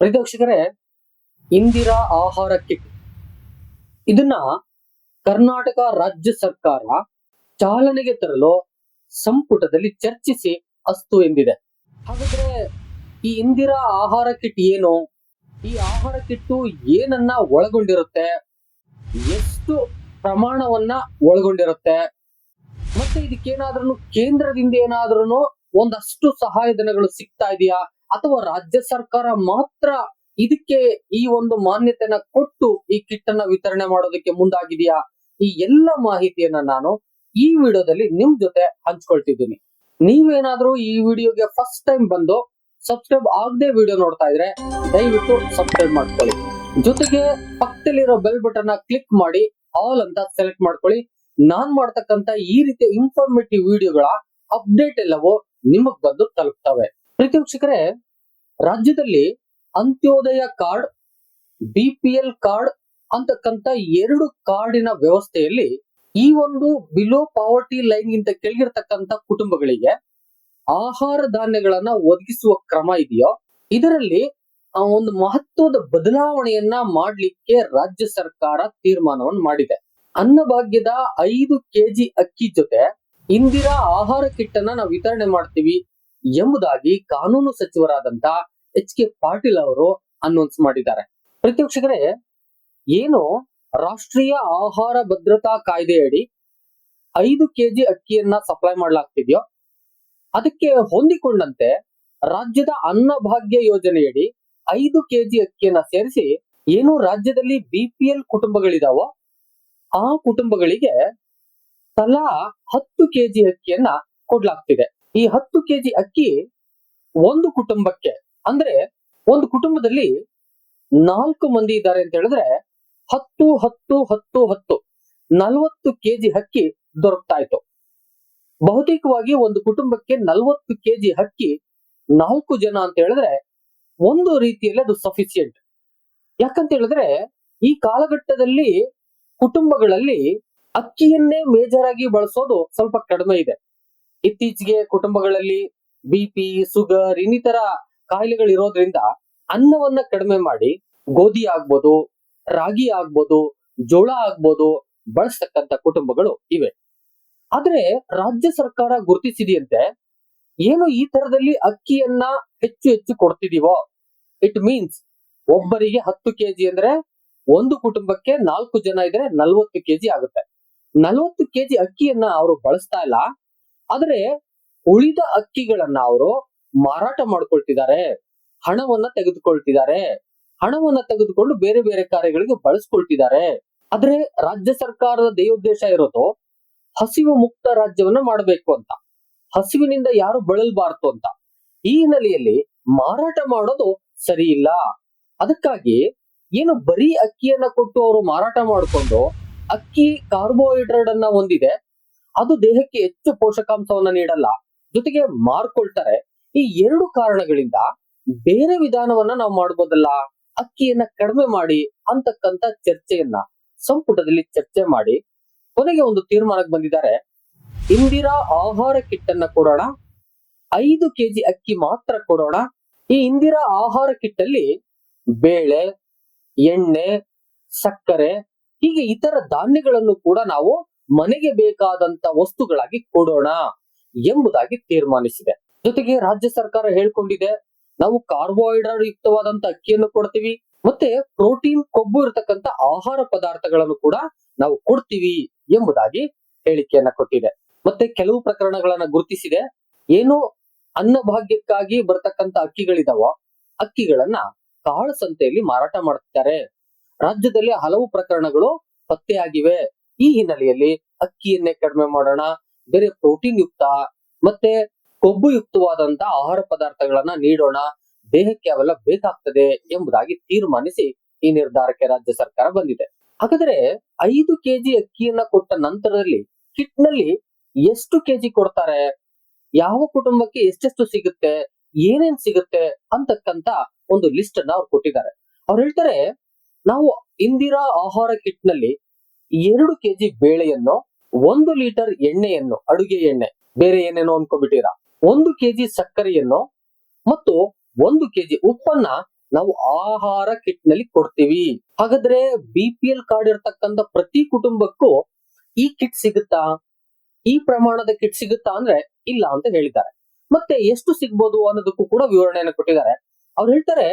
ಪ್ರೀತಿವೀಕ್ಷಕರೇ ಇಂದಿರಾ ಆಹಾರ ಕಿಟ್ ಇದನ್ನ ಕರ್ನಾಟಕ ರಾಜ್ಯ ಸರ್ಕಾರ ಚಾಲನೆಗೆ ತರಲು ಸಂಪುಟದಲ್ಲಿ ಚರ್ಚಿಸಿ ಅಸ್ತು ಎಂದಿದೆ. ಹಾಗಾದ್ರೆ ಈ ಇಂದಿರಾ ಆಹಾರ ಕಿಟ್ ಏನು? ಈ ಆಹಾರ ಕಿಟ್ಟು ಏನನ್ನ ಒಳಗೊಂಡಿರುತ್ತೆ? ಎಷ್ಟು ಪ್ರಮಾಣವನ್ನ ಒಳಗೊಂಡಿರುತ್ತೆ? ಮತ್ತೆ ಇದಕ್ಕೇನಾದ್ರೂ ಕೇಂದ್ರದಿಂದ ಏನಾದ್ರೂ ಒಂದಷ್ಟು ಸಹಾಯಧನಗಳು ಸಿಗ್ತಾ ಇದೆಯಾ? ಅಥವಾ ರಾಜ್ಯ ಸರ್ಕಾರ ಮಾತ್ರ ಇದಕ್ಕೆ ಈ ಒಂದು ಮಾನ್ಯತೆನ ಕೊಟ್ಟು ಈ ಕಿಟ್ ಅನ್ನ ವಿತರಣೆ ಮಾಡೋದಕ್ಕೆ ಮುಂದಾಗಿದೆಯಾ? ಈ ಎಲ್ಲ ಮಾಹಿತಿಯನ್ನ ನಾನು ಈ ವಿಡಿಯೋದಲ್ಲಿ ನಿಮ್ ಜೊತೆ ಹಂಚ್ಕೊಳ್ತಿದ್ದೀನಿ. ನೀವೇನಾದ್ರೂ ಈ ವಿಡಿಯೋಗೆ ಫಸ್ಟ್ ಟೈಮ್ ಬಂದು ಸಬ್ಸ್ಕ್ರೈಬ್ ಆಗದೆ ವಿಡಿಯೋ ನೋಡ್ತಾ ಇದ್ರೆ ದಯವಿಟ್ಟು ಸಬ್ಸ್ಕ್ರೈಬ್ ಮಾಡ್ಕೊಳ್ಳಿ. ಜೊತೆಗೆ ಪಕ್ಕದಲ್ಲಿರೋ ಬೆಲ್ ಬಟನ್ ಕ್ಲಿಕ್ ಮಾಡಿ ಆಲ್ ಅಂತ ಸೆಲೆಕ್ಟ್ ಮಾಡ್ಕೊಳ್ಳಿ. ನಾನ್ ಮಾಡ್ತಕ್ಕಂತ ಈ ರೀತಿಯ ಇನ್ಫಾರ್ಮೇಟಿವ್ ವಿಡಿಯೋಗಳ ಅಪ್ಡೇಟ್ ಎಲ್ಲವೂ ನಿಮಗ್ ಬಂದು ತಲುಪ್ತವೆ. ಪ್ರೀತಿ ವೀಕ್ಷಕರೇ ರಾಜ್ಯದಲ್ಲಿ Antyodaya card B P L card ಅಂತಕ್ಕಂತ ಎರಡು ಕಾರ್ಡಿನ ವ್ಯವಸ್ಥೆಯಲ್ಲಿ ಈ ಒಂದು ಬಿಲೋ ಪಾವರ್ಟಿ ಲೈನ್ ಗಿಂತ ಕೆಳಗಿರ್ತಕ್ಕಂತ ಕುಟುಂಬಗಳಿಗೆ ಆಹಾರ ಧಾನ್ಯಗಳನ್ನ ಒದಗಿಸುವ ಕ್ರಮ ಇದೆಯೋ, ಇದರಲ್ಲಿ ಒಂದು ಮಹತ್ವದ ಬದಲಾವಣೆಯನ್ನ ಮಾಡ್ಲಿಕ್ಕೆ ರಾಜ್ಯ ಸರ್ಕಾರ ತೀರ್ಮಾನವನ್ನು ಮಾಡಿದೆ. ಅನ್ನಭಾಗ್ಯದ ಐದು ಕೆಜಿ ಅಕ್ಕಿ ಜೊತೆ ಇಂದಿರಾ ಆಹಾರ ಕಿಟ್ ಅನ್ನ ನಾವು ವಿತರಣೆ ಮಾಡ್ತೀವಿ. ಎಂಬುದಾಗಿ ಕಾನೂನು ಸಚಿವರಾದಂತ ಎಚ್ ಕೆ ಪಾಟೀಲ್ ಅವರು ಅನೌನ್ಸ್ ಮಾಡಿದ್ದಾರೆ. ಪ್ರತ್ಯಕ್ಷಕರೇ, ಏನು ರಾಷ್ಟ್ರೀಯ ಆಹಾರ ಭದ್ರತಾ ಕಾಯ್ದೆಯಡಿ ಐದು ಕೆಜಿ ಅಕ್ಕಿಯನ್ನ ಸಪ್ಲೈ ಮಾಡಲಾಗ್ತಿದೆಯೋ? ಅದಕ್ಕೆ ಹೊಂದಿಕೊಂಡಂತೆ ರಾಜ್ಯದ ಅನ್ನಭಾಗ್ಯ ಯೋಜನೆಯಡಿ ಐದು ಕೆಜಿ ಅಕ್ಕಿಯನ್ನ ಸೇರಿಸಿ ಏನು ರಾಜ್ಯದಲ್ಲಿ ಬಿಪಿಎಲ್ ಕುಟುಂಬಗಳಿದಾವೋ? ಆ ಕುಟುಂಬಗಳಿಗೆ ತಲಾ ಹತ್ತು ಕೆಜಿ ಅಕ್ಕಿಯನ್ನ ಕೊಡ್ಲಾಗ್ತಿದೆ. ಈ ಹತ್ತು ಕೆಜಿ ಅಕ್ಕಿ ಒಂದು ಕುಟುಂಬಕ್ಕೆ, ಅಂದ್ರೆ ಒಂದು ಕುಟುಂಬದಲ್ಲಿ ನಾಲ್ಕು ಮಂದಿ ಇದ್ದಾರೆ ಅಂತ ಹೇಳಿದ್ರೆ ಹತ್ತು ಹತ್ತು ಹತ್ತು ಹತ್ತು, ನಲವತ್ತು ಕೆಜಿ ಅಕ್ಕಿ ದೊರಕ್ತಾ ಇತ್ತು. ಬಹುತೇಕವಾಗಿ ಒಂದು ಕುಟುಂಬಕ್ಕೆ ನಲವತ್ತು ಕೆಜಿ ಅಕ್ಕಿ ನಾಲ್ಕು ಜನ ಅಂತ ಹೇಳಿದ್ರೆ ಒಂದು ರೀತಿಯಲ್ಲಿ ಅದು ಸಫಿಸಿಯೆಂಟ್ ಯಾಕಂತ ಹೇಳಿದ್ರೆ ಈ ಕಾಲಘಟ್ಟದಲ್ಲಿ ಕುಟುಂಬಗಳಲ್ಲಿ ಅಕ್ಕಿಯನ್ನೇ ಮೇಜರ್ ಆಗಿ ಬಳಸೋದು ಸ್ವಲ್ಪ ಕಡಿಮೆ ಇದೆ. ಇತ್ತೀಚೆಗೆ ಕುಟುಂಬಗಳಲ್ಲಿ ಬಿಪಿ ಸುಗರ್ ಇನ್ನಿತರ ಕಾಯಿಲೆಗಳು ಇರೋದ್ರಿಂದ ಅನ್ನವನ್ನ ಕಡಿಮೆ ಮಾಡಿ ಗೋಧಿ ಆಗ್ಬೋದು, ರಾಗಿ ಆಗ್ಬೋದು, ಜೋಳ ಆಗ್ಬೋದು ಬಳಸ್ತಕ್ಕಂತ ಕುಟುಂಬಗಳು ಇವೆ. ಆದ್ರೆ ರಾಜ್ಯ ಸರ್ಕಾರ ಗುರುತಿಸಿದೆಯಂತೆ ಏನು ಈ ತರದಲ್ಲಿ ಅಕ್ಕಿಯನ್ನ ಹೆಚ್ಚು ಹೆಚ್ಚು ಕೊಡ್ತಿದೀವೋ? ಇಟ್ ಮೀನ್ಸ್ ಒಬ್ಬರಿಗೆ ಹತ್ತು ಕೆಜಿ ಅಂದ್ರೆ ಒಂದು ಕುಟುಂಬಕ್ಕೆ ನಾಲ್ಕು ಜನ ಇದ್ರೆ ನಲ್ವತ್ತು ಕೆಜಿ ಆಗುತ್ತೆ. ನಲ್ವತ್ತು ಕೆಜಿ ಅಕ್ಕಿಯನ್ನ ಅವರು ಬಳಸ್ತಾ ಇಲ್ಲ. ಆದ್ರೆ ಉಳಿದ ಅಕ್ಕಿಗಳನ್ನ ಅವರು ಮಾರಾಟ ಮಾಡ್ಕೊಳ್ತಿದ್ದಾರೆ, ಹಣವನ್ನ ತೆಗೆದುಕೊಳ್ತಿದ್ದಾರೆ, ಹಣವನ್ನ ತೆಗೆದುಕೊಂಡು ಬೇರೆ ಬೇರೆ ಕಾರ್ಯಗಳಿಗೆ ಬಳಸ್ಕೊಳ್ತಿದ್ದಾರೆ. ಆದ್ರೆ ರಾಜ್ಯ ಸರ್ಕಾರದ ಧ್ಯೇಯೋದ್ದೇಶ ಇರೋದು ಹಸಿವು ಮುಕ್ತ ರಾಜ್ಯವನ್ನ ಮಾಡಬೇಕು ಅಂತ, ಹಸಿವಿನಿಂದ ಯಾರು ಬಳಲ್ಬಾರ್ದು ಅಂತ. ಈ ಹಿನ್ನೆಲೆಯಲ್ಲಿ ಮಾರಾಟ ಮಾಡೋದು ಸರಿ ಇಲ್ಲ. ಅದಕ್ಕಾಗಿ ಏನು ಬರೀ ಅಕ್ಕಿಯನ್ನ ಕೊಟ್ಟು ಅವರು ಮಾರಾಟ ಮಾಡಿಕೊಂಡು ಅಕ್ಕಿ ಕಾರ್ಬೋಹೈಡ್ರೇಟ್ ಅನ್ನ ಹೊಂದಿದೆ ಅದು ದೇಹಕ್ಕೆ ಹೆಚ್ಚು ಪೋಷಕಾಂಶವನ್ನ ನೀಡಲ್ಲ. ಜೊತೆಗೆ ಮಾರ್ಕೊಳ್ತಾರೆ. ಈ ಎರಡು ಕಾರಣಗಳಿಂದ ಬೇರೆ ವಿಧಾನವನ್ನ ನಾವು ಮಾಡಬಹುದಲ್ಲ ಅಕ್ಕಿಯನ್ನ ಕಡಿಮೆ ಮಾಡಿ ಅಂತಕ್ಕಂತ ಚರ್ಚೆಯನ್ನ ಸಂಪುಟದಲ್ಲಿ ಚರ್ಚೆ ಮಾಡಿ ಕೊನೆಗೆ ಒಂದು ತೀರ್ಮಾನಕ್ಕೆ ಬಂದಿದ್ದಾರೆ. ಇಂದಿರಾ ಆಹಾರ ಕಿಟ್ ಅನ್ನ ಕೊಡೋಣ. ಐದು ಕೆಜಿ ಅಕ್ಕಿ ಮಾತ್ರ ಕೊಡೋಣ. ಈ ಇಂದಿರಾ ಆಹಾರ ಕಿಟ್ ಅಲ್ಲಿ ಬೇಳೆ, ಎಣ್ಣೆ, ಸಕ್ಕರೆ ಹೀಗೆ ಇತರ ಧಾನ್ಯಗಳನ್ನು ಕೂಡ ನಾವು ಮನೆಗೆ ಬೇಕಾದಂತ ವಸ್ತುಗಳಾಗಿ ಕೊಡೋಣ ಎಂಬುದಾಗಿ ತೀರ್ಮಾನಿಸಿದೆ. ಜೊತೆಗೆ ರಾಜ್ಯ ಸರ್ಕಾರ ಹೇಳ್ಕೊಂಡಿದೆ, ನಾವು ಕಾರ್ಬೋಹೈಡ್ರೇಟ್ ಯುಕ್ತವಾದಂತ ಅಕ್ಕಿಯನ್ನು ಕೊಡ್ತೀವಿ, ಮತ್ತೆ ಪ್ರೋಟೀನ್, ಕೊಬ್ಬು ಇರತಕ್ಕಂತ ಆಹಾರ ಪದಾರ್ಥಗಳನ್ನು ಕೂಡ ನಾವು ಕೊಡ್ತೀವಿ ಎಂಬುದಾಗಿ ಹೇಳಿಕೆಯನ್ನ ಕೊಟ್ಟಿದೆ. ಮತ್ತೆ ಕೆಲವು ಪ್ರಕರಣಗಳನ್ನ ಗುರುತಿಸಿದೆ, ಏನು ಅನ್ನಭಾಗ್ಯಕ್ಕಾಗಿ ಬರ್ತಕ್ಕಂತ ಅಕ್ಕಿಗಳಿದಾವ, ಅಕ್ಕಿಗಳನ್ನ ಕಾಳು ಸಂತೆಯಲ್ಲಿ ಮಾರಾಟ ಮಾಡುತ್ತಿದ್ದಾರೆ ರಾಜ್ಯದಲ್ಲಿ ಹಲವು ಪ್ರಕರಣಗಳು ಪತ್ತೆಯಾಗಿವೆ. ಈ ಹಿನ್ನೆಲೆಯಲ್ಲಿ ಅಕ್ಕಿಯನ್ನೇ ಕಡಿಮೆ ಮಾಡೋಣ, ಬೇರೆ ಪ್ರೋಟೀನ್ ಯುಕ್ತ ಮತ್ತೆ ಕೊಬ್ಬು ಯುಕ್ತವಾದಂತ ಆಹಾರ ಪದಾರ್ಥಗಳನ್ನ ನೀಡೋಣ, ದೇಹಕ್ಕೆ ಅವೆಲ್ಲ ಬೇಕಾಗ್ತದೆ ಎಂಬುದಾಗಿ ತೀರ್ಮಾನಿಸಿ ಈ ನಿರ್ಧಾರಕ್ಕೆ ರಾಜ್ಯ ಸರ್ಕಾರ ಬಂದಿದೆ. ಹಾಗಾದ್ರೆ ಐದು ಕೆಜಿ ಅಕ್ಕಿಯನ್ನ ಕೊಟ್ಟ ನಂತರದಲ್ಲಿ ಕಿಟ್ನಲ್ಲಿ ಎಷ್ಟು ಕೆಜಿ ಕೊಡ್ತಾರೆ? ಯಾವ ಕುಟುಂಬಕ್ಕೆ ಎಷ್ಟೆಷ್ಟು ಸಿಗುತ್ತೆ? ಏನೇನ್ ಸಿಗುತ್ತೆ? ಅಂತಕ್ಕಂತ ಒಂದು ಲಿಸ್ಟ್ ಅನ್ನ ಅವ್ರು ಕೊಟ್ಟಿದ್ದಾರೆ. ಅವ್ರು ಹೇಳ್ತಾರೆ, ನಾವು ಇಂದಿರಾ ಆಹಾರ ಕಿಟ್ನಲ್ಲಿ ಎರಡು ಕೆಜಿ ಬೇಳೆಯನ್ನು, ಒಂದು ಲೀಟರ್ ಎಣ್ಣೆಯನ್ನು, ಅಡುಗೆ ಎಣ್ಣೆ, ಬೇರೆ ಏನೇನೋ ಅನ್ಕೋಬಿಟ್ಟಿರ ಒಂದು ಕೆಜಿ ಸಕ್ಕರೆಯನ್ನು ಮತ್ತು ಒಂದು ಕೆಜಿ ಉಪ್ಪನ್ನ ನಾವು ಆಹಾರ ಕಿಟ್ನಲ್ಲಿ ಕೊಡ್ತೀವಿ. ಹಾಗಾದ್ರೆ ಬಿ ಪಿ ಎಲ್ ಕಾರ್ಡ್ ಇರ್ತಕ್ಕಂಥ ಪ್ರತಿ ಕುಟುಂಬಕ್ಕೂ ಈ ಕಿಟ್ ಸಿಗುತ್ತಾ? ಈ ಪ್ರಮಾಣದ ಕಿಟ್ ಸಿಗುತ್ತಾ ಅಂದ್ರೆ ಇಲ್ಲ ಅಂತ ಹೇಳಿದ್ದಾರೆ. ಮತ್ತೆ ಎಷ್ಟು ಸಿಗ್ಬೋದು ಅನ್ನೋದಕ್ಕೂ ಕೂಡ ವಿವರಣೆಯನ್ನು ಕೊಟ್ಟಿದ್ದಾರೆ. ಅವ್ರು ಹೇಳ್ತಾರೆ,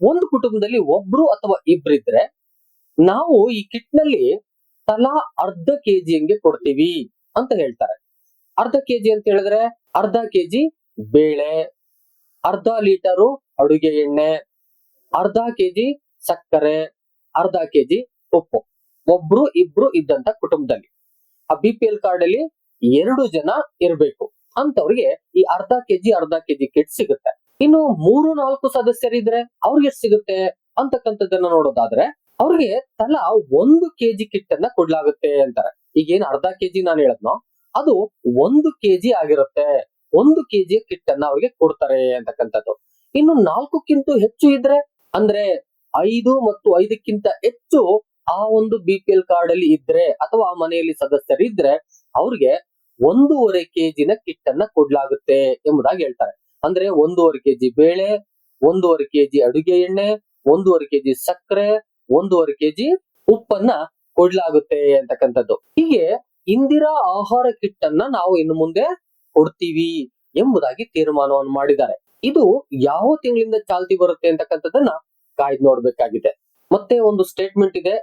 ಒಂದು ಕುಟುಂಬದಲ್ಲಿ ಒಬ್ರು ಅಥವಾ ಇಬ್ರಿದ್ರೆ ನಾವು ಈ ಕಿಟ್ನಲ್ಲಿ ತಲಾ ಅರ್ಧ ಕೆಜಿ ಹಂಗೆ ಕೊಡ್ತೀವಿ ಅಂತ ಹೇಳ್ತಾರೆ. ಅರ್ಧ ಕೆಜಿ ಅಂತ ಹೇಳಿದ್ರೆ ಅರ್ಧ ಕೆಜಿ ಬೇಳೆ, ಅರ್ಧ ಲೀಟರು ಅಡುಗೆ ಎಣ್ಣೆ, ಅರ್ಧ ಕೆಜಿ ಸಕ್ಕರೆ, ಅರ್ಧ ಕೆಜಿ ಉಪ್ಪು. ಒಬ್ರು ಇಬ್ರು ಇದ್ದಂತ ಕುಟುಂಬದಲ್ಲಿ. ಆ ಬಿ ಪಿ ಎಲ್ ಕಾರ್ಡ್ ಅಲ್ಲಿ ಎರಡು ಜನ ಇರಬೇಕು. ಅಂತವ್ರಿಗೆ ಈ ಅರ್ಧ ಕೆಜಿ ಅರ್ಧ ಕೆಜಿ ಕಿಟ್ ಸಿಗುತ್ತೆ. ಇನ್ನು ಮೂರು ನಾಲ್ಕು ಸದಸ್ಯರಿದ್ರೆ ಅವ್ರಿಗೆ ಎಷ್ಟು ಸಿಗುತ್ತೆ? ಅಂತಕ್ಕಂಥದ್ದನ್ನ ನೋಡೋದಾದ್ರೆ ಅವ್ರಿಗೆ ತಲಾ ಒಂದು ಕೆಜಿ ಕಿಟ್ ಅನ್ನ ಕೊಡ್ಲಾಗುತ್ತೆ ಅಂತಾರೆ. ಈಗೇನ್ ಅರ್ಧ ಕೆಜಿ ನಾನು ಹೇಳದ್ನೋ, ಅದು ಒಂದು ಕೆಜಿ ಆಗಿರುತ್ತೆ. ಒಂದು ಕೆಜಿ ಕಿಟ್ ಅನ್ನ ಅವ್ರಿಗೆ ಕೊಡ್ತಾರೆ ಅಂತಕ್ಕಂಥದ್ದು. ಇನ್ನು ನಾಲ್ಕಕ್ಕಿಂತ ಹೆಚ್ಚು ಇದ್ರೆ, ಅಂದ್ರೆ ಐದು ಮತ್ತು ಐದಕ್ಕಿಂತ ಹೆಚ್ಚು ಆ ಒಂದು ಬಿ ಪಿ ಎಲ್ ಕಾರ್ಡ್ ಅಲ್ಲಿ ಇದ್ರೆ, ಅಥವಾ ಆ ಮನೆಯಲ್ಲಿ ಸದಸ್ಯರು ಇದ್ರೆ, ಅವ್ರಿಗೆ ಒಂದೂವರೆ ಕೆಜಿನ ಕಿಟ್ ಅನ್ನ ಕೊಡ್ಲಾಗುತ್ತೆ ಎಂಬುದಾಗಿ ಹೇಳ್ತಾರೆ. ಅಂದ್ರೆ ಒಂದೂವರೆ ಕೆಜಿ ಬೇಳೆ, ಒಂದೂವರೆ ಕೆಜಿ ಅಡುಗೆ ಎಣ್ಣೆ, ಒಂದೂವರೆ ಕೆಜಿ ಸಕ್ಕರೆ ಒಂದೂವರೆ ಕೆಜಿ ಉಪ್ಪನ್ನ ಕೊಡ್ಲಾಗುತ್ತೆ ಅಂತಕ್ಕಂಥದ್ದು. ಹೀಗೆ ಇಂದಿರಾ ಆಹಾರ ಕಿಟ್ ಅನ್ನ ನಾವು ಇನ್ನು ಮುಂದೆ ಕೊಡ್ತೀವಿ ಎಂಬುದಾಗಿ ತೀರ್ಮಾನವನ್ನು ಮಾಡಿದ್ದಾರೆ. ಇದು ಯಾವ ತಿಂಗಳಿಂದ ಚಾಲ್ತಿ ಬರುತ್ತೆ ಅಂತಕ್ಕಂಥದ್ದನ್ನ ಕಾಯ್ದು ನೋಡ್ಬೇಕಾಗಿದೆ. ಮತ್ತೆ ಒಂದು ಸ್ಟೇಟ್ಮೆಂಟ್ ಇದೆ.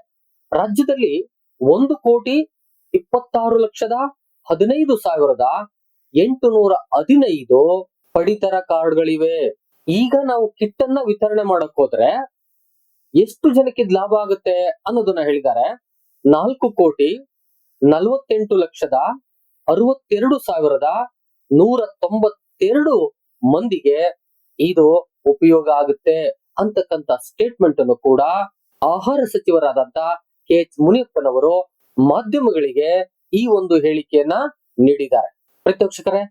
ರಾಜ್ಯದಲ್ಲಿ ಒಂದು ಕೋಟಿ ಇಪ್ಪತ್ತಾರು ಲಕ್ಷದ ಹದಿನೈದು ಸಾವಿರದ ಎಂಟು ನೂರ ಹದಿನೈದು ಪಡಿತರ ಕಾರ್ಡ್ಗಳಿವೆ. ಈಗ ನಾವು ಕಿಟ್ ಅನ್ನ ವಿತರಣೆ ಮಾಡಕ್ ಹೋದ್ರೆ ಎಷ್ಟು ಜನಕ್ಕೆ ಲಾಭ ಆಗುತ್ತೆ ಅನ್ನೋದನ್ನ ಹೇಳಿದ್ದಾರೆ. ನಾಲ್ಕು ಕೋಟಿ ನಲವತ್ತೆಂಟು ಲಕ್ಷದ ಅರವತ್ತೆರಡು ಸಾವಿರದ ನೂರ ತೊಂಬತ್ತೆರಡು ಮಂದಿಗೆ ಇದು ಉಪಯೋಗ ಆಗುತ್ತೆ ಅಂತಕ್ಕಂತ ಸ್ಟೇಟ್ಮೆಂಟ್ ಅನ್ನು ಕೂಡ ಆಹಾರ ಸಚಿವರಾದಂತ ಕೆ ಎಚ್ ಮುನಿಯಪ್ಪನವರು ಮಾಧ್ಯಮಗಳಿಗೆ ಈ ಒಂದು ಹೇಳಿಕೆಯನ್ನ ನೀಡಿದ್ದಾರೆ. ಪ್ರತ್ಯಕ್ಷಕರೇ,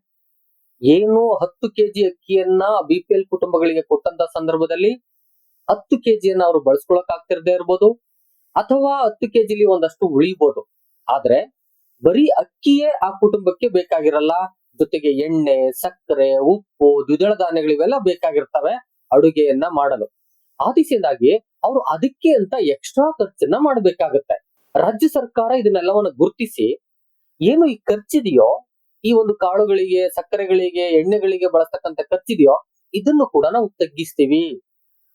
ಏನು ಹತ್ತು ಕೆಜಿ ಅಕ್ಕಿಯನ್ನ ಬಿ ಪಿ ಎಲ್ ಕುಟುಂಬಗಳಿಗೆ ಕೊಟ್ಟಂತ ಸಂದರ್ಭದಲ್ಲಿ ಹತ್ತು ಕೆಜಿಯನ್ನ ಅವರು ಬಳಸ್ಕೊಳಕ್ ಆಗ್ತಿರದೇ ಇರ್ಬೋದು, ಅಥವಾ ಹತ್ತು ಕೆಜಿಲಿ ಒಂದಷ್ಟು ಉಳಿಬಹುದು ಆದ್ರೆ ಬರೀ ಅಕ್ಕಿಯೇ ಆ ಕುಟುಂಬಕ್ಕೆ ಬೇಕಾಗಿರಲ್ಲ. ಜೊತೆಗೆ ಎಣ್ಣೆ, ಸಕ್ಕರೆ, ಉಪ್ಪು, ದ್ವಿದಳ ಧಾನ್ಯಗಳು ಇವೆಲ್ಲ ಬೇಕಾಗಿರ್ತವೆ ಅಡುಗೆಯನ್ನ ಮಾಡಲು. ಆ ದಿಸೆಯಿಂದಾಗಿ ಅವರು ಅದಕ್ಕೆ ಅಂತ ಎಕ್ಸ್ಟ್ರಾ ಖರ್ಚನ್ನ ಮಾಡಬೇಕಾಗುತ್ತೆ. ರಾಜ್ಯ ಸರ್ಕಾರ ಇದನ್ನೆಲ್ಲವನ್ನು ಗುರುತಿಸಿ ಏನು ಈ ಖರ್ಚಿದೆಯೋ, ಈ ಒಂದು ಕಾಳುಗಳಿಗೆ, ಸಕ್ಕರೆಗಳಿಗೆ, ಎಣ್ಣೆಗಳಿಗೆ ಬಳಸ್ತಕ್ಕಂಥ ಖರ್ಚಿದೆಯೋ ಇದನ್ನು ಕೂಡ ನಾವು ತಗ್ಗಿಸ್ತೀವಿ.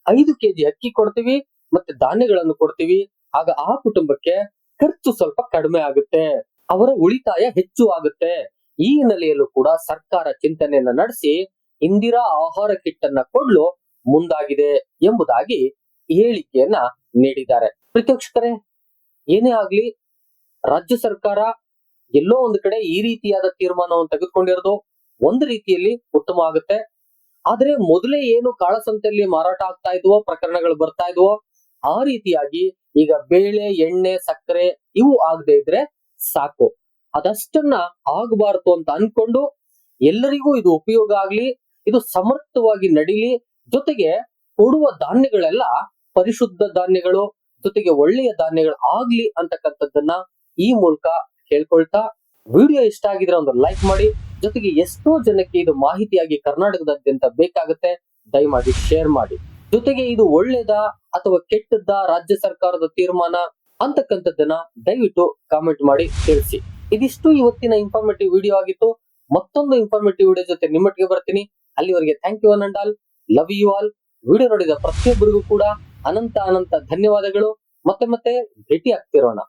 ಐದು ಕೆಜಿ ಅಕ್ಕಿ ಕೊಡ್ತೀವಿ ಮತ್ತೆ ಧಾನ್ಯಗಳನ್ನು ಕೊಡ್ತೀವಿ. ಆಗ ಆ ಕುಟುಂಬಕ್ಕೆ ಖರ್ಚು ಸ್ವಲ್ಪ ಕಡಿಮೆ ಆಗುತ್ತೆ. ಅವರ ಉಳಿತಾಯ ಹೆಚ್ಚು ಆಗುತ್ತೆ. ಈ ಹಿನ್ನೆಲೆಯಲ್ಲೂ ಕೂಡ ಸರ್ಕಾರ ಚಿಂತನೆಯನ್ನ ನಡೆಸಿ ಇಂದಿರಾ ಆಹಾರ ಕಿಟ್ ಅನ್ನ ಕೊಡ್ಲು ಮುಂದಾಗಿದೆ ಎಂಬುದಾಗಿ ಹೇಳಿಕೆಯನ್ನ ನೀಡಿದ್ದಾರೆ. ಪ್ರತ್ಯಕ್ಷಕರೇ ಏನೇ ಆಗ್ಲಿ ರಾಜ್ಯ ಸರ್ಕಾರ ಎಲ್ಲೋ ಒಂದು ಕಡೆ ಈ ರೀತಿಯಾದ ತೀರ್ಮಾನವನ್ನು ತೆಗೆದುಕೊಂಡಿರೋದು ಒಂದು ರೀತಿಯಲ್ಲಿ ಉತ್ತಮ ಆಗುತ್ತೆ. ಆದ್ರೆ ಮೊದಲೇ ಏನು ಕಾಳಸಂತೆಯಲ್ಲಿ ಮಾರಾಟ ಆಗ್ತಾ ಇದ್ವೋ, ಪ್ರಕರಣಗಳು ಬರ್ತಾ ಇದ್ವೋ, ಆ ರೀತಿಯಾಗಿ ಈಗ ಬೇಳೆ, ಎಣ್ಣೆ, ಸಕ್ಕರೆ ಇವು ಆಗದೆ ಇದ್ರೆ ಸಾಕು. ಅದಷ್ಟನ್ನ ಆಗಬಾರ್ದು ಅಂತ ಅನ್ಕೊಂಡು ಎಲ್ಲರಿಗೂ ಇದು ಉಪಯೋಗ ಆಗ್ಲಿ, ಇದು ಸಮರ್ಥವಾಗಿ ನಡೀಲಿ, ಜೊತೆಗೆ ಕೊಡುವ ಧಾನ್ಯಗಳೆಲ್ಲ ಪರಿಶುದ್ಧ ಧಾನ್ಯಗಳು, ಜೊತೆಗೆ ಒಳ್ಳೆಯ ಧಾನ್ಯಗಳು ಆಗ್ಲಿ ಅಂತಕ್ಕಂಥದ್ದನ್ನ ಈ ಮೂಲಕ ಕೇಳ್ಕೊಳ್ತಾ ವಿಡಿಯೋ ಇಷ್ಟ ಆಗಿದ್ರೆ ಒಂದು ಲೈಕ್ ಮಾಡಿ ಜೊತೆಗೆ ಎಷ್ಟೋ ಜನಕ್ಕೆ ಇದು ಮಾಹಿತಿಯಾಗಿ ಕರ್ನಾಟಕದಾದ್ಯಂತ ಬೇಕಾಗುತ್ತೆ. ದಯಮಾಡಿ ಶೇರ್ ಮಾಡಿ. ಜೊತೆಗೆ ಇದು ಒಳ್ಳೇದಾ ಅಥವಾ ಕೆಟ್ಟದ್ದ ರಾಜ್ಯ ಸರ್ಕಾರದ ತೀರ್ಮಾನ ಅಂತಕ್ಕಂಥದ್ದನ್ನ ದಯವಿಟ್ಟು ಕಾಮೆಂಟ್ ಮಾಡಿ ತಿಳಿಸಿ. ಇದಿಷ್ಟು ಇವತ್ತಿನ ಇನ್ಫಾರ್ಮೇಟಿವ್ ವಿಡಿಯೋ ಆಗಿತ್ತು. ಮತ್ತೊಂದು ಇನ್ಫಾರ್ಮೇಟಿವ್ ವಿಡಿಯೋ ಜೊತೆ ನಿಮ್ಮೊಟ್ಟಿಗೆ ಬರ್ತೀನಿ. ಅಲ್ಲಿವರೆಗೆ thank you and all love you all video ನೋಡಿದ ಪ್ರತಿಯೊಬ್ಬರಿಗೂ ಕೂಡ ಅನಂತ ಅನಂತ ಧನ್ಯವಾದಗಳು. ಮತ್ತೆ ಮತ್ತೆ ಭೇಟಿ ಆಗ್ತಿರೋಣ